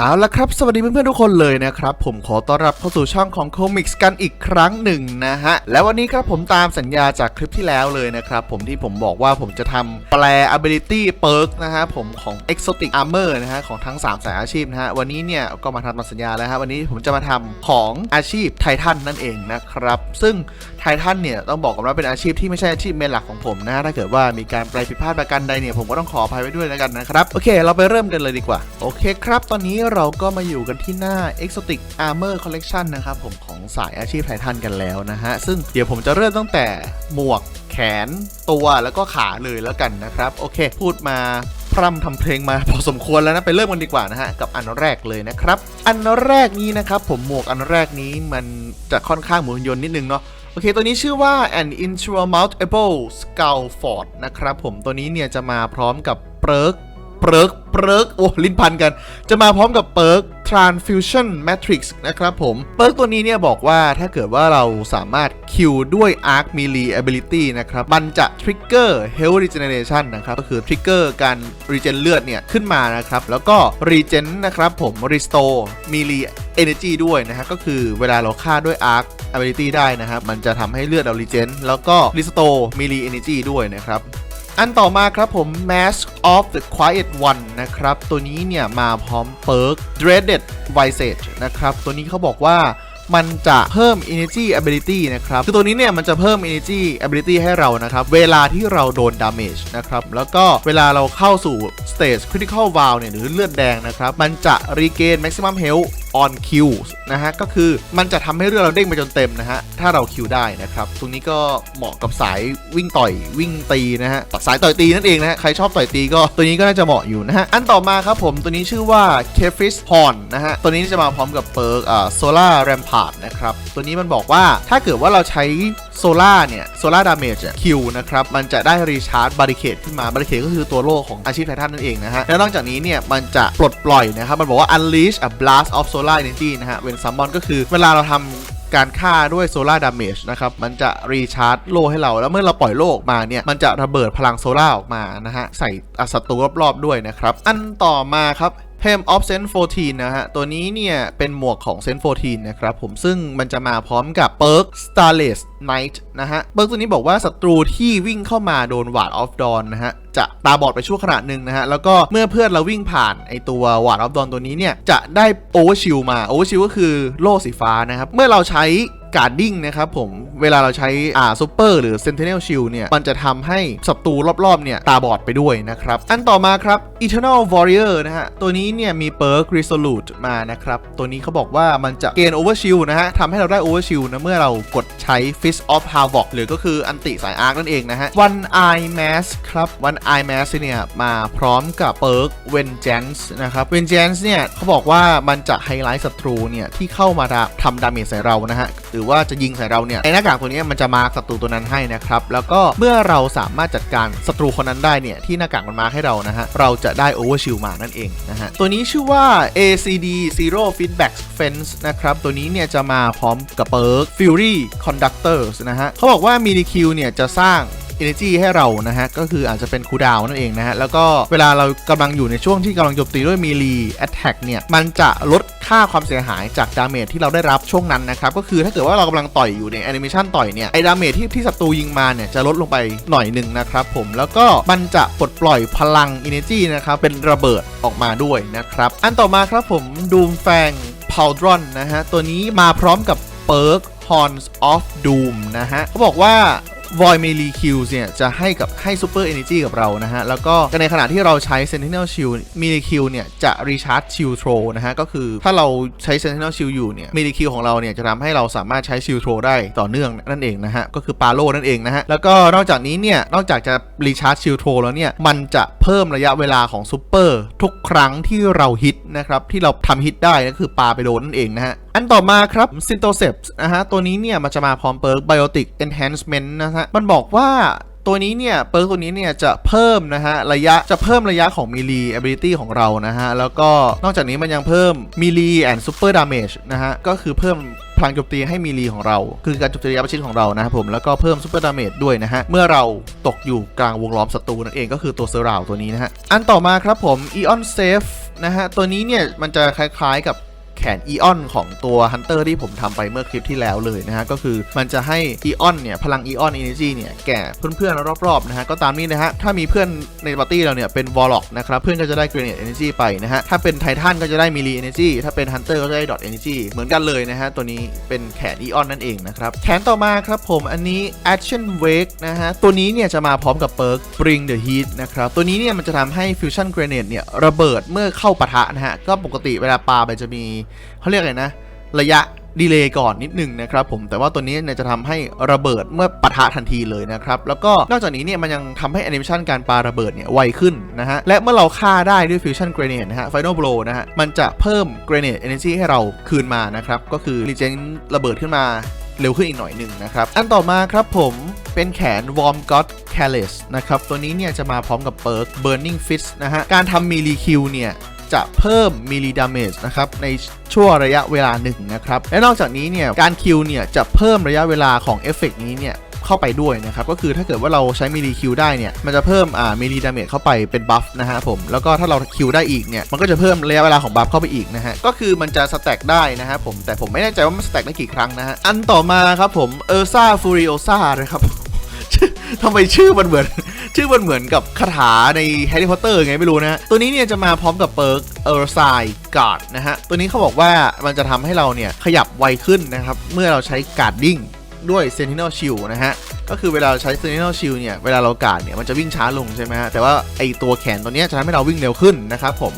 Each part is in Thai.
เอาละครับ สวัสดีเพื่อนๆทุกคนเลยนะครับ ผมขอต้อนรับเข้าสู่ช่องของ Comics กันอีกครั้งหนึ่งนะฮะ และวันนี้ครับผมตามสัญญาจากคลิปที่แล้วเลยนะครับ ผมที่ผมบอกว่าผมจะทำแปล ability perk นะฮะ ผมของ exotic armor นะฮะ ของทั้ง 3 สายอาชีพนะฮะ วันนี้เนี่ย ก็มาทำตามสัญญาแล้วฮะ วันนี้ผมจะมาทำของอาชีพไททันนั่นเองนะครับ ซึ่งไททันเนี่ยต้องบอกกันว่าเป็นอาชีพที่ไม่ใช่อาชีพเมนหลักของผมนะถ้าเกิดว่ามีการแปผิดพลาดประการใดเนี่ยผมก็ต้องขออภัยไว้ด้วยแล้วกันนะครับ โอเค เราไปเริ่มกันเลยดีกว่า โอเคครับ ตอนนี้เราก็มาอยู่กันที่หน้า Exotic Armor Collection นะครับผมของสายอาชีพไททันกันแล้วนะฮะ ซึ่งเดี๋ยวผมจะเริ่มตั้งแต่หมวกแขนตัวแล้วก็ขาเลยแล้วกันนะครับ โอเค พูดมาพร่ำทำเพลงมาพอสมควรแล้วนะ ไปเริ่มกันดีกว่านะฮะ กับอันแรกเลยนะครับ อันแรกนี้นะครับผมหมวกอันแรกนี้มันจะค่อนข้างหมุนยนต์นิดนึงเนาะ อเค ตัวนี้ชื่อว่า an intramountable scalford นะครับผม ตัวนี้เนี่ยจะมาพร้อมกับเปิร์ก เปิร์กเปิร์กโอ้ลิ้นพันกัน จะมาพร้อมกับเปิร์ก transfusion matrix นะครับผม เปิร์กตัวนี้เนี่ยบอกว่าถ้าเกิดว่าเราสามารถคิวด้วย arc melee ability นะครับ มันจะ trigger health regeneration นะครับ ก็คือ trigger การ regen เลือดเนี่ยขึ้นมานะครับ แล้วก็ regen นะครับผม restore melee energy ด้วยนะฮะ ก็คือเวลาเราฆ่าด้วย arc ability ได้นะครับ มันจะทำให้เลือดเรา regen แล้วก็ restore melee energy ด้วยนะครับอันต่อมาครับผม Mask of the Quiet One นะครับ ตัวนี้เนี่ยมาพร้อมเปิร์ก Dreaded Visage นะครับ ตัวนี้เขาบอกว่ามันจะเพิ่ม Energy Ability นะครับ คือตัวนี้เนี่ยมันจะเพิ่ม Energy Ability ให้เรานะครับ เวลาที่เราโดน Damage นะครับ แล้วก็เวลาเราเข้าสู่ Stage Critical Valve เนี่ยหรือเลือดแดงนะครับ มันจะ Regain Maximum Health on Q นะฮะก็คือมันจะทำให้เรือเราเด้งไปจนเต็มนะฮะถ้าเราคิวได้นะครับตรงนี้ก็เหมาะกับสายวิ่งต่อยวิ่งตีนะฮะสายต่อยตีนั่นเองนะฮะใครชอบต่อยตีก็ตัวนี้ก็น่าจะเหมาะอยู่นะฮะอันต่อมาครับผมตัวนี้ชื่อว่า k e f i s Horn นะฮะตัวนี้จะมาพร้อมกับเปิร์กอ่า Solar Rampart นะครับตัวนี้มันบอกว่าถ้าเกิดว่าเราใช้ โซล่าเนี่ยโซล่าดาเมจคิวนะครับ มันจะได้รีชาร์จบาริเคดขึ้นมาบาริเคดก็คือตัวโล่ของอาชีพไททันนั่นเองนะฮะ แล้วนอกจากนี้เนี่ย มันจะปลดปล่อยนะครับ มันบอกว่า unleash a blast of solar energy นะฮะ when summon ก็คือเวลาเราทำการฆ่าด้วยโซล่าดาเมจนะครับ มันจะรีชาร์จโล่ให้เรา แล้วเมื่อเราปล่อยโล่ออกมาเนี่ย มันจะระเบิดพลังโซล่าออกมานะฮะ ใส่อศัตรูรอบๆด้วยนะครับ อันต่อมาครับ p e m of Sense 14 นะฮะ ตัวนี้เนี่ย เป็นหมวกของ Sense 14 นะครับผมซึ่งมันจะมาพร้อมกับเปิร์ก Starless Night นะฮะ เปิร์กตัวนี้บอกว่าศัตรูที่วิ่งเข้ามาโดน Ward of Dawn นะฮะ จะตาบอดไปชั่วขณะหนึ่งนะฮะ แล้วก็เมื่อเพื่อนเราวิ่งผ่านไอตัว Ward of Dawn ตัวนี้เนี่ย จะได้ Overshield มา Overshield ก็คือโล่สีฟ้านะครับ เมื่อเราใช้ การดิ้งนะครับผมเวลาเราใช้อ่าซูเปอร์หรือ Sentinel Shield เนี่ย มันจะทำให้ศัตรูรอบๆเนี่ย ตาบอดไปด้วยนะครับ อันต่อมาครับ Eternal Warrior นะฮะ ตัวนี้เนี่ย มีเปิร์ก Resolute มานะครับ ตัวนี้เขาบอกว่ามันจะเกณฑ์ Overshield นะฮะทำให้เราได้ Overshield นะ เมื่อเรากดใช้ Fist of Havoc หรือก็คืออันติสายอาร์คนั่นเองนะฮะ One Eye Mask ครับ One Eye Mask เนี่ยมาพร้อมกับเปิร์ก Vengeance นะครับ Vengeance เนี่ยเขาบอกว่ามันจะไฮไลท์ศัตรูเนี่ยที่เข้ามาทำดาเมจใส่เรานะฮะหรือว่าจะยิงใส่เราเนี่ยไอ้หน้ากากตัวนี้มันจะมาศัตรูตัวนั้นให้นะครับแล้วก็เมื่อเราสามารถจัดการศัตรูคนนั้นได้เนี่ยที่หน้ากากมันมาให้เรานะฮะเราจะได้โอเวอร์ชิลมานั่นเองนะฮะตัวนี้ชื่อว่า ACD Zero Feedback Fence นะครับตัวนี้เนี่ยจะมาพร้อมกับเปิร์ก Fury Conductors นะฮะเขาบอกว่ามินิคิวเนี่ยจะสร้าง energy ให้เรานะฮะก็คืออาจจะเป็นคูดาวนั่นเองนะฮะแล้วก็เวลาเรากำลังอยู่ในช่วงที่กำลังโจมตีด้วย melee attack เนี่ยมันจะลดค่าความเสียหายจากดาเมจที่เราได้รับช่วงนั้นนะครับก็คือถ้าเกิดว่าเรากำลังต่อยอยู่ในแอนิเมชันต่อยเนี่ยไอ้ดาเมจที่ที่ศัตรูยิงมาเนี่ยจะลดลงไปหน่อยหนึ่งนะครับผมแล้วก็มันจะปลดปล่อยพลัง energy นะครับเป็นระเบิดออกมาด้วยนะครับอันต่อมาครับผม Doom Fang Pauldron นะฮะตัวนี้มาพร้อมกับเปิร์ก Horns of Doom นะฮะเขาบอกว่า Void Melee Kills เนี่ยจะให้กับให้ Super Energy กับเรานะฮะ แล้วก็ในขณะที่เราใช้ Sentinel Shield Melee Kill เนี่ยจะ Recharge Shield Throw นะฮะ ก็คือถ้าเราใช้ Sentinel Shield อยู่เนี่ย Melee Kill ของเราเนี่ยจะทำให้เราสามารถใช้ Shield Throw ได้ต่อเนื่องนั่นเองนะฮะ ก็คือปาโลนั่นเองนะฮะ แล้วก็นอกจากนี้เนี่ยนอกจากจะ Recharge Shield Throw แล้วเนี่ยมันจะเพิ่มระยะเวลาของ Super ทุกครั้งที่เราฮิตนะครับที่เราทำฮิตได้ก็คือปาไปโดนนั่นเองนะฮะอันต่อมาครับ s y n t o c e p s นะฮะ ตัวนี้เนี่ยมันจะมาพร้อมเปิร์ก Biotic Enhancement นต์นะฮะ มันบอกว่าตัวนี้เนี่ยเปิร์กตัวนี้เนี่ยจะเพิ่มนะฮะระยะจะเพิ่มระยะของ melee ability ของเรานะฮะ แล้วก็นอกจากนี้มันยังเพิ่ม melee and super damage นะฮะ ก็คือเพิ่มพลังโจมตีให้มีรีของเรา คือการโจมตีระยะประชิดของเรานะครับผมแล้วก็เพิ่มซูเปอร์ดาเมจด้วยนะฮะ เมื่อเราตกอยู่กลางวงล้อมศัตรูนั่นเองก็คือตัวเซอร์ราวตัวนี้นะฮะ อันต่อมาครับผม Eon Safe นะฮะ ตัวนี้เนี่ยมันจะคล้ายๆกับ แขนอีออนของตัวฮันเตอร์ที่ผมทำไปเมื่อคลิปที่แล้วเลยนะฮะ ก็คือมันจะให้อีออนเนี่ย พลังอีออนเอเนจีเนี่ย แก่เพื่อนๆ รอบๆ นะฮะ ก็ตามนี้นะฮะ ถ้ามีเพื่อนในปาร์ตี้เราเนี่ย เป็นวอลล็อกนะครับ เพื่อนก็จะได้เกรเนตเอเนจีไปนะฮะ ถ้าเป็นไททันก็จะได้มิลีเอเนจีถ้าเป็นฮันเตอร์ก็จะได้ดอทเอเนจีเหมือนกันเลยนะฮะตัวนี้เป็นแขนอีออนนั่นเองนะครับแขนต่อมาครับผมอันนี้ Action Wake นะฮะตัวนี้เนี่ยจะมาพร้อมกับเปิร์ก Bring the Heat นะครับตัวนี้เนี่ยมันจะทำให้ Fusion Grenade เนี่ยระเบิดเมื่อเข้าปะทะนะฮะก็ปกติเวลาปาไปจะมีเขาเรียกอะไรนะ ระยะดีเลย์ก่อนนิดหนึ่งนะครับผมแต่ว่าตัวนี้เนี่ยจะทำให้ระเบิดเมื่อปะทะทันทีเลยนะครับแล้วก็นอกจากนี้เนี่ยมันยังทำให้แอนิเมชันการปาระเบิดเนี่ยไวขึ้นนะฮะและเมื่อเราฆ่าได้ด้วยฟิวชั่นเกรเน e นะฮะ Final Blow นะฮะมันจะเพิ่มเกรเน e Energy ให้เราคืนมานะครับก็คือรีเจนระเบิดขึ้นมาเร็วขึ้นอีกหน่อยหนึ่งนะครับ อันต่อมาครับผมเป็นแขน Warm God Callus นะครับ ตัวนี้เนี่ยจะมาพร้อมกับเปิร์ก Burning Fist นะฮะ การทำมีรีคิวเนี่ย จะเพิ่มมิลลิดาเมจนะครับในช่วงระยะเวลาหนึ่งนะครับและนอกจากนี้เนี่ยการคิวเนี่ยจะเพิ่มระยะเวลาของเอฟเฟกต์นี้เนี่ยเข้าไปด้วยนะครับ ก็คือถ้าเกิดว่าเราใช้มิลลิคิวได้เนี่ย มันจะเพิ่มอ่ามิลลิดาเมจเข้าไปเป็นบัฟนะฮะผม แล้วก็ถ้าเราคิวได้อีกเนี่ย มันก็จะเพิ่มระยะเวลาของบัฟเข้าไปอีกนะฮะ ก็คือมันจะสแต็กได้นะฮะผม แต่ผมไม่แน่ใจว่ามันสแต็กได้กี่ครั้งนะฮะ อันต่อมาครับผมเออร์ซ่าฟูริโอซ่านะครับ ทำไมชื่อมันเหมือน ชื่อมันเหมือนกับคาถาในแฮร์รี่พอตเตอร์ไงไม่รู้นะ ตัวนี้เนี่ยจะมาพร้อมกับเปิร์กเออร์ไซการ์ดนะฮะ ตัวนี้เขาบอกว่ามันจะทำให้เราเนี่ยขยับไวขึ้นนะครับ เมื่อเราใช้การ์ดดิ้งด้วย Sentinel Shield นะฮะ ก็คือเวลาใช้ Sentinel Shield เนี่ย เวลาเราการ์ดเนี่ย มันจะวิ่งช้าลงใช่ไหมฮะ แต่ว่าไอตัวแขนตัวนี้จะทำให้เราวิ่งเร็วขึ้นนะครับผม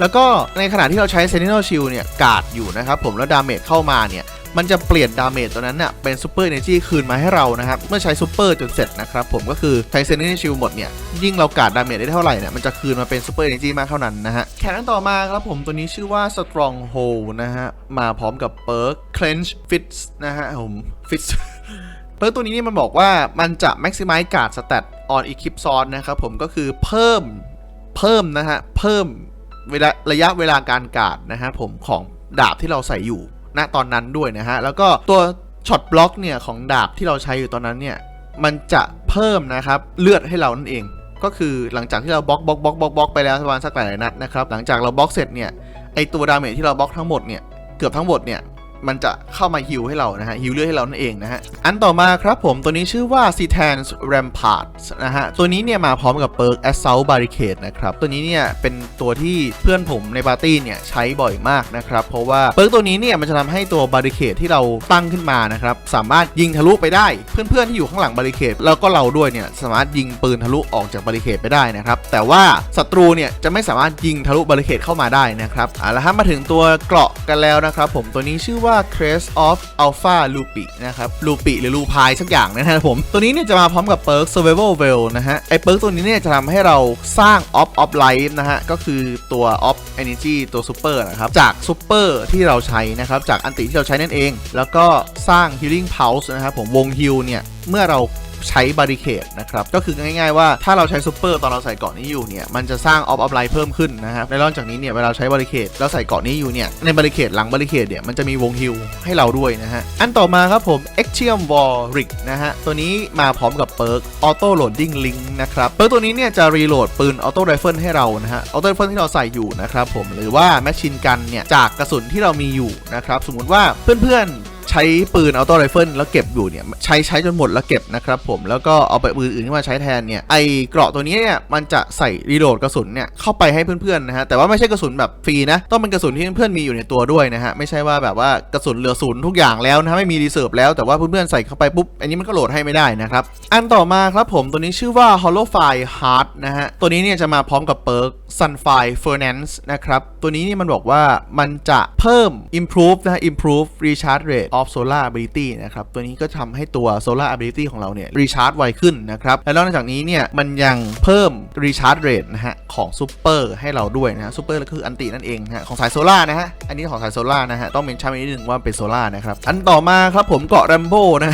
แล้วก็ในขณะที่เราใช้ Sentinel Shield เนี่ย การ์ดอยู่นะครับผม แล้วดาเมจเข้ามาเนี่ย มันจะเปลี่ยนดาเมจตัวนั้นน่ะเป็นซูเปอร์เอเนจีคืนมาให้เรานะครับ เมื่อใช้ซูเปอร์จนเสร็จนะครับผมก็คือใช้เซนเนิชิลหมดเนี่ยยิ่งเรากาดดาเมจได้เท่าไหร่เนี่ยมันจะคืนมาเป็นซูเปอร์เอเนจีมากเท่านั้นนะฮะแขนต่อมาครับผมตัวนี้ชื่อว่า Stronghold นะฮะมาพร้อมกับเปิร์ก Clench Fits นะฮะผม Fits เปิร์กตัวนี้นี่มันบอกว่ามันจะ maximize guard stat on equip sword นะครับผมก็คือเพิ่มเพิ่มนะฮะ เพิ่มเวลาระยะเวลาการการดนะฮะผมของดาบที่เราใส่อยู่ ณตอนนั้นด้วยนะฮะ แล้วก็ตัวช็อตบล็อกเนี่ยของดาบที่เราใช้อยู่ตอนนั้นเนี่ย มันจะเพิ่มนะครับเลือดให้เรานั่นเอง ก็คือหลังจากที่เราบล็อกบล็อกบล็อกบล็อกบล็อกไปแล้วประมาณสักหลายนัดนะครับ หลังจากเราบล็อกเสร็จเนี่ย ไอตัวดาเมจที่เราบล็อกทั้งหมดเนี่ย เกือบทั้งหมดเนี่ย มันจะเข้ามาฮิวให้เรานะฮะฮิวเลือดให้เรานั่นเองนะฮะอันต่อมาครับผมตัวนี้ชื่อว่า c t a n s Rampart นะฮะตัวนี้เนี่ยมาพร้อมกับเปิร์ก Assault Barricade นะครับตัวนี้เนี่ยเป็นตัวที่เพื่อนผมในปาร์ตี้เนี่ยใช้บ่อยมากนะครับเพราะว่าเปิร์กตัวนี้เนี่ยมันจะทำให้ตัว Barricade ที่เราตั้งขึ้นมานะครับสามารถยิงทะลุไปได้ เพื่อนๆที่อยู่ข้างหลัง Barricade แล้วก็เราด้วยเนี่ยสามารถยิงปืนทะลุออกจาก Barricade ไปได้นะครับแต่ว่าศัตรูเนี่ยจะไม่สามารถยิงทะลุ Barricade เข้ามาได้นะครับอะแล้วถ้ามาถึงตัวเกราะกันแล้วนะครับผมตัวนี้ชื่อว่า Crest of Alpha Lupi นะครับ Lupi หรือ Lupi สักอย่างนะครับผม ตัวนี้เนี่ยจะมาพร้อมกับเปิร์ก Survival Well นะฮะ ไอเปิร์กตัวนี้เนี่ยจะทำให้เราสร้าง Off of Life นะฮะ ก็คือตัว Off Energy ตัว Super นะครับ จาก Super ที่เราใช้นะครับ จากอันติที่เราใช้นั่นเอง แล้วก็สร้าง Healing Pulse นะครับผมวงฮิลเนี่ยเมื่อเรา ใช้บาริเคดนะครับ ก็คือง่ายๆว่าถ้าเราใช้ซูเปอร์ตอนเราใส่เกาะนี้อยู่เนี่ย มันจะสร้างออฟออฟไลท์เพิ่มขึ้นนะครับและนอกจากนี้เนี่ยเวลาใช้บาริเคดแล้วใส่เกาะนี้อยู่เนี่ย ในบาริเคดหลังบาริเคดเนี่ยมันจะมีวงฮิลให้เราด้วยนะฮะ อันต่อมาครับผม e x t i u m Warrick นะฮะ ตัวนี้มาพร้อมกับเปิร์ก Auto Loading Link นะครับ เปิร์กตัวนี้เนี่ยจะรีโหลดปืนออโต้ไรเฟิลให้เรานะฮะออโต้ไรเฟิลที่เราใส่อยู่นะครับผม หรือว่าแมชชีนกันเนี่ยจากกระสุนที่เรามีอยู่นะครับ สมมติว่าเพื่อนๆ ใช้ปืนออโต้ไรเฟิลแล้วเก็บอยู่เนี่ยใช้ใช้จนหมดแล้วเก็บนะครับผมแล้วก็เอาไปปืนอื่นที่มาใช้แทนเนี่ยไอเกราะตัวนี้เนี่ยมันจะใส่รีโหลดกระสุนเนี่ยเข้าไปให้เพื่อนๆนะฮะแต่ว่าไม่ใช่กระสุนแบบฟรีนะต้องเป็นกระสุนที่เพื่อนๆมีอยู่ในตัวด้วยนะฮะไม่ใช่ว่าแบบว่ากระสุนเหลือศูนย์ทุกอย่างแล้วนะไม่มีรีเซิร์ฟแล้วแต่ว่าเพื่อนๆใส่เข้าไปปุ๊บอันนี้มันก็โหลดให้ไม่ได้นะครับอันต่อมาครับผมตัวนี้ชื่อว่า Hollow Fire Heart นะฮะตัวนี้เนี่ยจะมาพร้อมกับเปิร์ก Sunfire Furnace นะครับตัวนี้เนี่ยมันบอกว่ามันจะเพิ่ม improve นะ improve recharge rate of solar ability นะครับ ตัวนี้ก็ทำให้ตัว solar ability ของเราเนี่ย recharge ไวขึ้นนะครับ และนอกจากนี้เนี่ยมันยังเพิ่ม recharge rate นะฮะของ super ให้เราด้วยนะฮะ super ก็คืออันตินั่นเองนะฮะของสายโซล่านะฮะ อันนี้ของสายโซล่านะฮะ ต้องเป็นชั้นนิดนึงว่าเป็นโซล่านะครับ อันต่อมาครับผมเกาะ Rambo นะ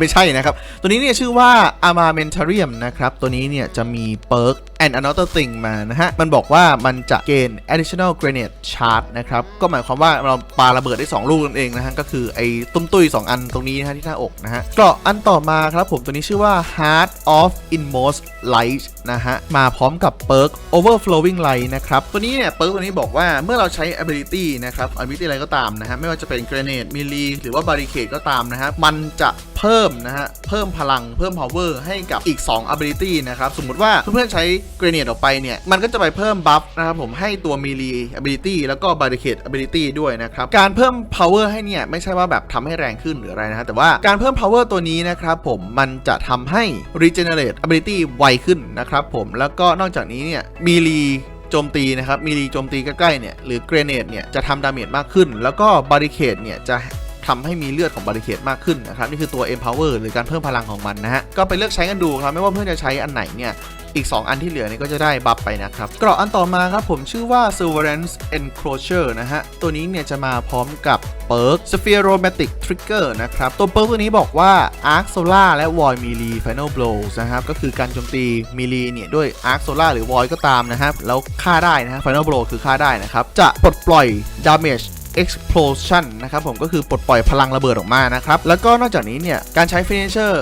ไม่ใช่นะครับ ตัวนี้เนี่ยชื่อว่า Armamentarium นะครับ ตัวนี้เนี่ยจะมีเปิร์ก and another thing มานะฮะ มันบอกว่ามันจะเกณฑ์ additional grenade charge นะครับ ก็หมายความว่าเราปาระเบิดได้ 2 ลูกนั่นเองนะฮะ ก็คือไอตุ้มตุ้ยสองอันตรงนี้นะฮะที่หน้าอกนะฮะเกราะอันต่อมาครับผมตัวนี้ชื่อว่า Heart of Inmost Light นะฮะ มาพร้อมกับเปิร์ก Overflowing Light นะครับ ตัวนี้เนี่ยเปิร์กตัวนี้บอกว่าเมื่อเราใช้ ability นะครับ ability อะไรก็ตามนะฮะ ไม่ว่าจะเป็น Grenade Melee หรือว่า Barricade ก็ตามนะฮะ มันจะเพิ่มนะฮะ เพิ่มพลังเพิ่ม power ให้กับอีก 2 ability นะครับ สมมุติว่าเพื่อนๆใช้ Grenade ออกไปเนี่ย มันก็จะไปเพิ่ม buff นะครับผมให้ตัว Melee ability แล้วก็ Barricade ability ด้วยนะครับ การเพิ่ม power ให้เนี่ย ไม่ใช่ว่าแบบทำให้แรงขึ้นหรืออะไรนะฮะ แต่ว่าการเพิ่ม power ตัวนี้นะครับผมมันจะทำให้ regenerate ability ไวขึ้นนะครับผมแล้วก็นอกจากนี้เนี่ย Melee โจมตีนะครับ Melee โจมตีใกล้ๆเนี่ย หรือ Grenade เนี่ย จะทำดาเมจมากขึ้น แล้วก็ Barricade เนี่ย จะ ทำให้มีเลือดของบาริเคดมากขึ้นนะครับนี่คือตัว empower หรือการเพิ่มพลังของมันนะฮะก็ไปเลือกใช้กันดูครับไม่ว่าเพื่อนจะใช้อันไหนเนี่ยอีก 2 อันที่เหลือเนี่ยก็จะได้บัฟไปนะครับเกราะอันต่อมาครับผมชื่อว่า Severance Enclosure นะฮะ ตัวนี้เนี่ยจะมาพร้อมกับเปิร์ก Spheromatic Trigger นะครับ ตัวเปิร์กตัวนี้บอกว่า Arc Solar และ Void Melee Final Blows นะครับ ก็คือการโจมตี Melee เนี่ย ด้วย Arc Solar หรือ Void ก็ตามนะครับ แล้วฆ่าได้นะฮะ Final Blow คือฆ่าได้นะครับ จะปลดปล่อย Damage explosion นะครับผมก็คือปลดปล่อยพลังระเบิดออกมานะครับ แล้วก็นอกจากนี้เนี่ย การใช้ finisher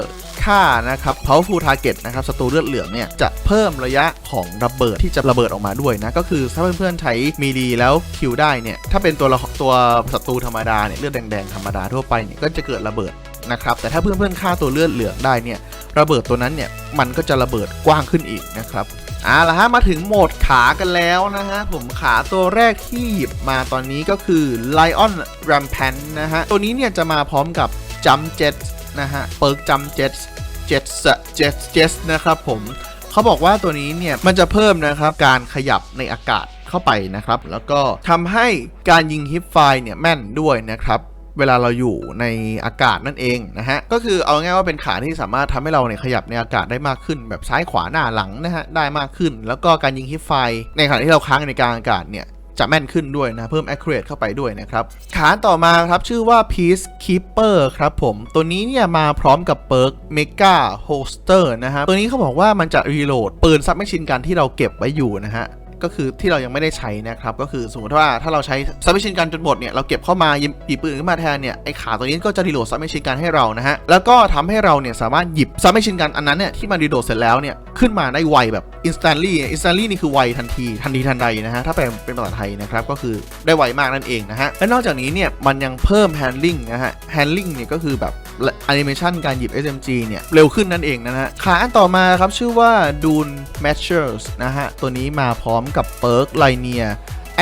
ค่านะครับ powerful target นะครับศัตรูเลือดเหลืองเนี่ย จะเพิ่มระยะของระเบิดที่จะระเบิดออกมาด้วยนะ ก็คือถ้าเพื่อนๆใช้มีดีแล้วคิวได้เนี่ย ถ้าเป็นตัวละตัวศัตรูธรรมดาเนี่ยเลือดแดงๆธรรมดาทั่วไปเนี่ยก็จะเกิดระเบิดนะครับแต่ถ้าเพื่อนๆฆ่าตัวเลือดเหลืองได้เนี่ยระเบิดตัวนั้นเนี่ยมันก็จะระเบิดกว้างขึ้นอีกนะครับ เอาละฮะมาถึงโหมดขากันแล้วนะฮะผมขาตัวแรกที่หยิบมาตอนนี้ก็คือ Lion Rampant นะฮะ ตัวนี้เนี่ยจะมาพร้อมกับ Jump Jet นะฮะเปิร์ก Jump Jet Jet Jet Jet นะครับผมเขาบอกว่าตัวนี้เนี่ยมันจะเพิ่มนะครับการขยับในอากาศเข้าไปนะครับ แล้วก็ทำให้การยิงฮิปไฟเนี่ยแม่นด้วยนะครับ เวลาเราอยู่ในอากาศนั่นเองนะฮะก็คือเอาง่ายว่าเป็นขาที่สามารถทำให้เราเนี่ยขยับในอากาศได้มากขึ้น แบบซ้ายขวาหน้าหลังนะฮะได้มากขึ้น แล้วก็การยิงฮิปไฟ ในขณะที่เราค้างในกลางอากาศเนี่ยจะแม่นขึ้นด้วยนะ เพิ่ม accurate เข้าไปด้วยนะครับ ขาต่อมาครับ ชื่อว่า Peace Keeper ครับผม ตัวนี้เนี่ยมาพร้อมกับเปิร์ก Mega Holster นะฮะ ตัวนี้เขาบอกว่ามันจะรีโหลดปืนซับแมชชีนกันที่เราเก็บไว้อยู่นะฮะ ก็คือที่เรายังไม่ได้ใช้นะครับ ก็คือสมมติว่าถ้าเราใช้ซับเมชินกันจนหมดเนี่ยเราเก็บเข้ามาหยิบปืนขึ้นมาแทนเนี่ยไอขาตัวนี้ก็จะรีโหลดซับเมชินกันให้เรานะฮะแล้วก็ทำให้เราเนี่ยสามารถหยิบซับเมชินกันอันนั้นเนี่ยที่มันรีโหลดเสร็จแล้วเนี่ยขึ้นมาได้ไวแบบ instantly instantly นี่คือไวทันทีทันทีทันใดนะฮะถ้าแปลเป็นภาษาไทยนะครับก็คือได้ไวมากนั่นเองนะฮะและนอกจากนี้เนี่ยมันยังเพิ่ม handling นะฮะ handling เนี่ยก็คือแบบแอนิเมชันการหยิบ SMG เนี่ย เร็วขึ้นนั่นเองนะฮะ ขาอันต่อมาครับ ชื่อว่า Dune Matchers นะฮะ ตัวนี้มาพร้อมกับเปิร์ก Linear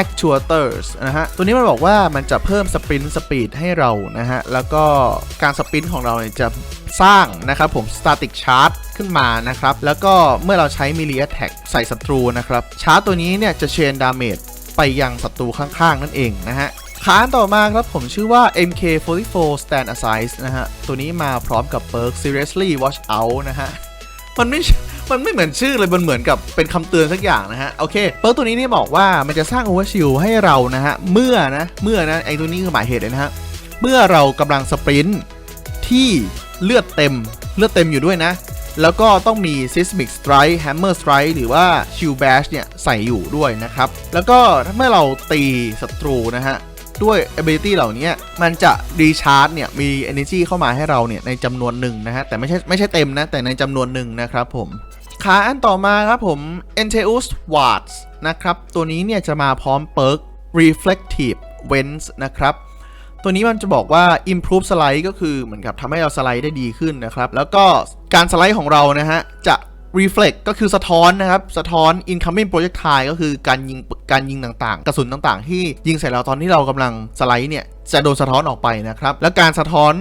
Actuators นะฮะ ตัวนี้มันบอกว่ามันจะเพิ่มสปรินต์สปีดให้เรานะฮะ แล้วก็การสปรินต์ของเราเนี่ยจะสร้างนะครับผม Static Charge ขึ้นมานะครับ แล้วก็เมื่อเราใช้ Melee Attack ใส่ศัตรูนะครับ ชาร์จตัวนี้เนี่ยจะเชนดาเมจไปยังศัตรูข้างๆ นั่นเองนะฮะ ขานต่อมาครับผมชื่อว่า MK44 Stand Aside นะฮะ ตัวนี้มาพร้อมกับเปิร์ก Seriously Watch Out นะฮะ มันไม่ มันไม่เหมือนชื่อเลย มันเหมือนกับเป็นคำเตือนสักอย่างนะฮะ โอเค เปิร์กตัวนี้เนี่ยบอกว่ามันจะสร้างโอเวอร์ชิลให้เรานะฮะ เมื่อนะ เมื่อนะ ไอ้ตัวนี้คือหมายเหตุเลยนะฮะ เมื่อเรากำลังสปรินต์ที่เลือดเต็ม เลือดเต็มอยู่ด้วยนะ แล้วก็ต้องมี Seismic Strike Hammer Strike หรือว่า Shield Bash เนี่ยใส่อยู่ด้วยนะครับ แล้วก็ถ้าเมื่อเราตีศัตรูนะฮะ ด้วย ability เหล่านี้มันจะ recharge เนี่ยมี energy เข้ามาให้เราเนี่ยในจำนวนหนึ่งนะฮะแต่ไม่ใช่ไม่ใช่เต็มนะแต่ในจำนวนหนึ่งนะครับผมขาอันต่อมาครับผม Enteus Wards นะครับ ตัวนี้เนี่ยจะมาพร้อมเปิร์ก Reflective Vents นะครับ ตัวนี้มันจะบอกว่า improve slide ก็คือเหมือนกับทำให้เราสไลด์ได้ดีขึ้นนะครับ แล้วก็การสไลด์ของเรานะฮะ จะ reflect ก็คือสะท้อนนะครับ สะท้อน incoming projectile ก็คือการยิงการยิงต่างๆ กระสุนต่างๆ ที่ยิงใส่เราตอนที่เรากำลังสไลด์เนี่ย จะโดนสะท้อนออกไปนะครับ แล้วการสะท้อน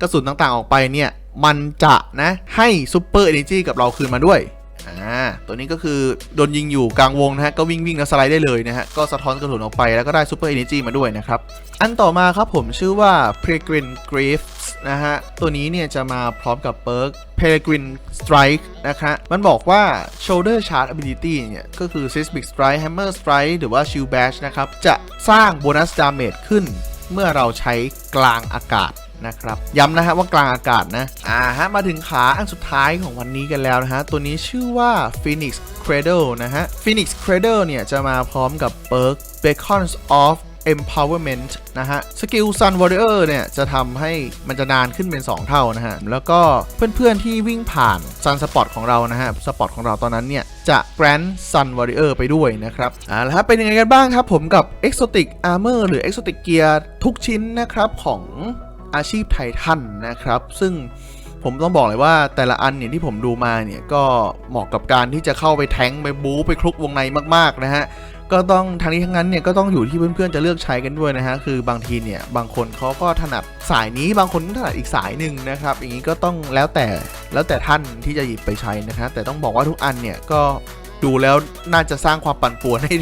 กระสุนต่างๆ ออกไปเนี่ย มันจะนะให้ super energy กับเราคืนมาด้วยอ่าตัวนี้ก็คือโดนยิงอยู่กลางวงนะฮะ ก็วิ่งวิ่งแล้วสไลด์ได้เลยนะฮะ ก็สะท้อนกระสุนออกไปแล้วก็ได้ซูเปอร์เอเนจีมาด้วยนะครับ อันต่อมาครับผมชื่อว่า p r e g r i n Graves นะฮะ ตัวนี้เนี่ยจะมาพร้อมกับเปิร์ก Peregrine Strike นะคะมันบอกว่า Shoulder Charge Ability เนี่ย ก็คือ Seismic Strike Hammer Strike หรือว่า Shield Bash นะครับ จะสร้างโบนัสดาเมจขึ้น เมื่อเราใช้กลางอากาศนะครับย้ำนะฮะว่ากลางอากาศนะ อ่าฮะ มาถึงขาอันสุดท้ายของวันนี้กันแล้วนะฮะ ตัวนี้ชื่อว่า Phoenix Cradle นะฮะ Phoenix Cradle เนี่ย จะมาพร้อมกับเปิร์ก Beacons of empowerment นะฮะสกิล sun warrior เนี่ย จะทำให้มันจะนานขึ้นเป็น 2 เท่านะฮะ แล้วก็เพื่อนๆที่วิ่งผ่าน sun spot ของเรานะฮะ สปอตของเราตอนนั้นเนี่ย จะ grant sun warrior ไปด้วยนะครับอ่าแล้วเป็นยังไงกันบ้างครับผมกับ exotic armor หรือ exotic gear ทุกชิ้นนะครับของอาชีพไททันนะครับ ซึ่งผมต้องบอกเลยว่าแต่ละอันเนี่ยที่ผมดูมาเนี่ยก็เหมาะกับการที่จะเข้าไปแทงไปบู๊ไปคลุกวงในมากๆนะฮะ ก็ต้องทางนี้ทั้งนั้นเนี่ยก็ต้องอยู่ที่เพื่อนๆจะเลือกใช้กันด้วยนะฮะคือบางทีเนี่ยบางคนเขาก็ถนัดสายนี้บางคนถนัดอีกสายหนึ่งนะครับอย่างนี้ก็ต้องแล้วแต่แล้วแต่ท่านที่จะหยิบไปใช้นะฮะแต่ต้องบอกว่าทุกอันเนี่ยก็ดูแล้วน่าจะสร้างความปั่นป่วนให้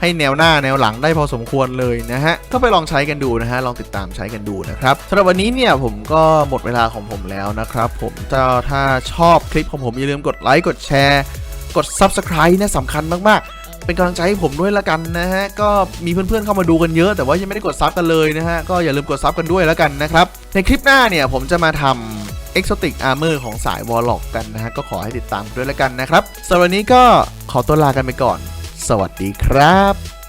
ให้แนวหน้าแนวหลังได้พอสมควรเลยนะฮะ ก็ไปลองใช้กันดูนะฮะ ลองติดตามใช้กันดูนะครับสำหรับวันนี้เนี่ยผมก็หมดเวลาของผมแล้วนะครับ ผมจะถ้าชอบคลิปของผมอย่าลืมกดไลค์กดแชร์ กด Subscribe นะสำคัญมากๆ เป็นกำลังใจให้ผมด้วยละกันนะฮะ ก็มีเพื่อนๆเข้ามาดูกันเยอะ แต่ว่ายังไม่ได้กดซับกันเลยนะฮะ ก็อย่าลืมกดซับกันด้วยละกันนะครับ ในคลิปหน้าเนี่ยผมจะมาทำ Exotic Armor ของสายวอลล็อกกันนะฮะ ก็ขอให้ติดตามด้วยละกันนะครับสำหรับวันนี้ก็ขอตัวลากันไปก่อน สวัสดีครับ